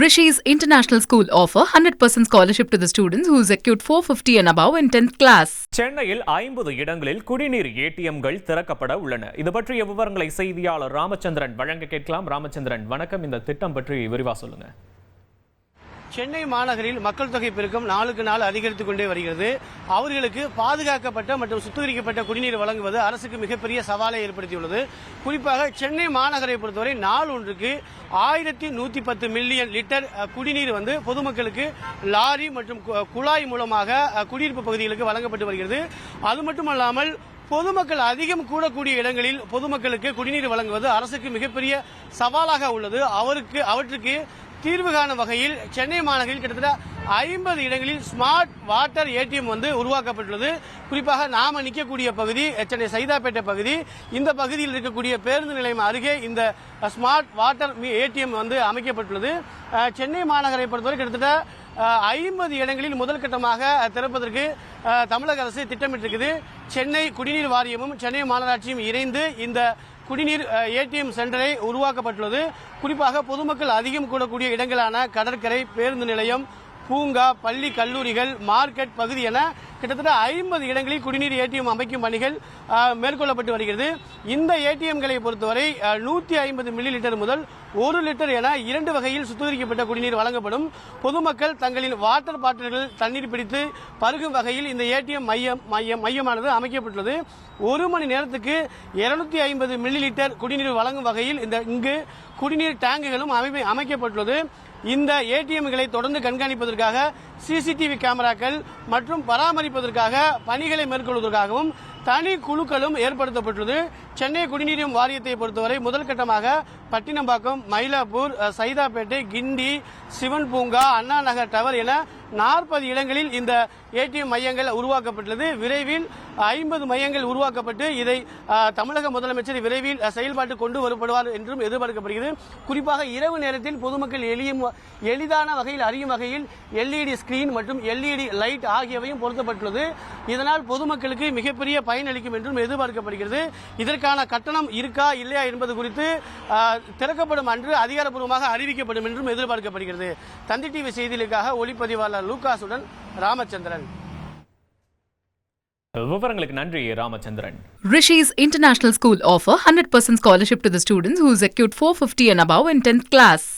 Rishi's International School offer 100% scholarship to the students who secured 450 and above in 10th class. சென்னையில் ஐம்பது இடங்களில் குடிநீர் ஏடிஎம்கள் திறக்கப்பட உள்ளன. இது பற்றிய விவரங்களை செய்தியாளர் ராமச்சந்திரன் வழங்க கேட்கலாம். ராமச்சந்திரன் வணக்கம். இந்த திட்டம் பற்றி விரிவா சொல்லுங்க. சென்னை மாநகரில் மக்கள் தொகை பெருக்கம் நாளுக்கு நாள் அதிகரித்துக் கொண்டே வருகிறது. அவர்களுக்கு பாதுகாக்கப்பட்ட மற்றும் சுத்திகரிக்கப்பட்ட குடிநீர் வழங்குவது அரசுக்கு மிகப்பெரிய சவாலை ஏற்படுத்தியுள்ளது. குறிப்பாக சென்னை மாநகரை பொறுத்தவரை நாள் ஒன்றுக்கு ஆயிரத்தி நூத்தி பத்து மில்லியன் லிட்டர் குடிநீர் வந்து பொதுமக்களுக்கு லாரி மற்றும் கு- குழாய் மூலமாக குடியிருப்பு பகுதிகளுக்கு வழங்கப்பட்டு வருகிறது. அது மட்டுமல்லாமல் பொதுமக்கள் அதிகம் கூடக்கூடிய இடங்களில் பொதுமக்களுக்கு குடிநீர் வழங்குவது அரசுக்கு மிகப்பெரிய சவாலாக உள்ளது. அவருக்கு அவற்றுக்கு தீர்வு காணும் வகையில் சென்னை மாநகரில் கிட்டத்தட்ட ஐம்பது இடங்களில் ஸ்மார்ட் வாட்டர் ஏடிஎம் வந்து உருவாக்கப்பட்டுள்ளது. குறிப்பாக நாம நிற்கக்கூடிய பகுதி சென்னை சைதாப்பேட்டை பகுதி. இந்த பகுதியில் இருக்கக்கூடிய பேருந்து நிலையம் அருகே இந்த ஸ்மார்ட் வாட்டர் ஏடிஎம் வந்து அமைக்கப்பட்டுள்ளது. சென்னை மாநகரை பொறுத்தவரை கிட்டத்தட்ட ஐம்பது இடங்களில் முதல் கட்டமாக திறப்பதற்கு தமிழக அரசு திட்டமிட்டிருக்குது. சென்னை குடிநீர் வாரியமும் சென்னை மாநகராட்சியும் இணைந்து இந்த குடிநீர் ஏடிஎம் சென்டரை உருவாக்கப்பட்டுள்ளது. குறிப்பாக பொதுமக்கள் அதிகம் கூடக்கூடிய இடங்களான கடற்கரை பேருந்து நிலையம் பூங்கா பள்ளி கல்லூரிகள் மார்க்கெட் பகுதி என கிட்டத்தட்ட ஐம்பது இடங்களில் குடிநீர் ஏடிஎம் அமைக்கும் பணிகள் மேற்கொள்ளப்பட்டு வருகிறது. இந்த ஏடிஎம்களை பொறுத்தவரை நூற்றி ஐம்பது மில்லி லிட்டர் முதல் ஒரு லிட்டர் என இரண்டு வகையில் சுத்திகரிக்கப்பட்ட குடிநீர் வழங்கப்படும். பொதுமக்கள் தங்களின் வாட்டர் பாட்டில்கள் தண்ணீர் பிடித்து பருகும் வகையில் இந்த ஏடிஎம் மையம் மையம் மையமானது அமைக்கப்பட்டுள்ளது. ஒரு மணி நேரத்துக்கு இருநூத்தி ஐம்பது மில்லி லிட்டர் குடிநீர் வழங்கும் வகையில் இந்த இங்கு குடிநீர் டேங்குகளும் அமைக்கப்பட்டுள்ளது. இந்த ஏடிஎம்களை தொடர்ந்து கண்காணிப்பதற்காக சிசிடிவி கேமராக்கள் மற்றும் பராமரிப்பதற்காக பணிகளை மேற்கொள்வதற்காகவும் தனி குழுக்களும் ஏற்படுத்தப்பட்டுள்ளது. சென்னை குடிநீர் வாரியத்தை பொறுத்தவரை முதல் கட்டமாக பட்டினம்பாக்கம் மயிலாப்பூர் சைதாப்பேட்டை கிண்டி சிவன் பூங்கா அண்ணா நகர் டவர் என நாற்பது இடங்களில் இந்த ஏடிஎம் மையங்கள் உருவாக்கப்பட்டுள்ளது. விரைவில் ஐம்பது மையங்கள் உருவாக்கப்பட்டு இதை தமிழக முதலமைச்சர் விரைவில் செயல்பாட்டு கொண்டு வரப்படுவார் என்றும் எதிர்பார்க்கப்படுகிறது. குறிப்பாக இரவு நேரத்தில் பொதுமக்கள் எளியும் எளிதான வகையில் அறியும் வகையில் எல்இடி ஸ்கிரீன் மற்றும் எல்இடி லைட் ஆகியவையும் பொருத்தப்பட்டுள்ளது. இதனால் பொதுமக்களுக்கு மிகப்பெரிய பயனளிக்கும் என்றும் எதிர்பார்க்கப்படுகிறது. இதற்கான கட்டணம் இருக்கா இல்லையா என்பது குறித்து திறக்கப்படும் அன்று அதிகாரப்பூர்வமாக அறிவிக்கப்படும் என்றும் எதிர்பார்க்கப்படுகிறது. தந்தி டிவி செய்திகளுக்காக ஒளிப்பதிவாளர் லூகாசுடன் ராமச்சந்திரன் விவரங்களுக்கு நன்றி Ramachandran Rishi's International School offer 100% scholarship to the students who secured 450 and above in 10th class.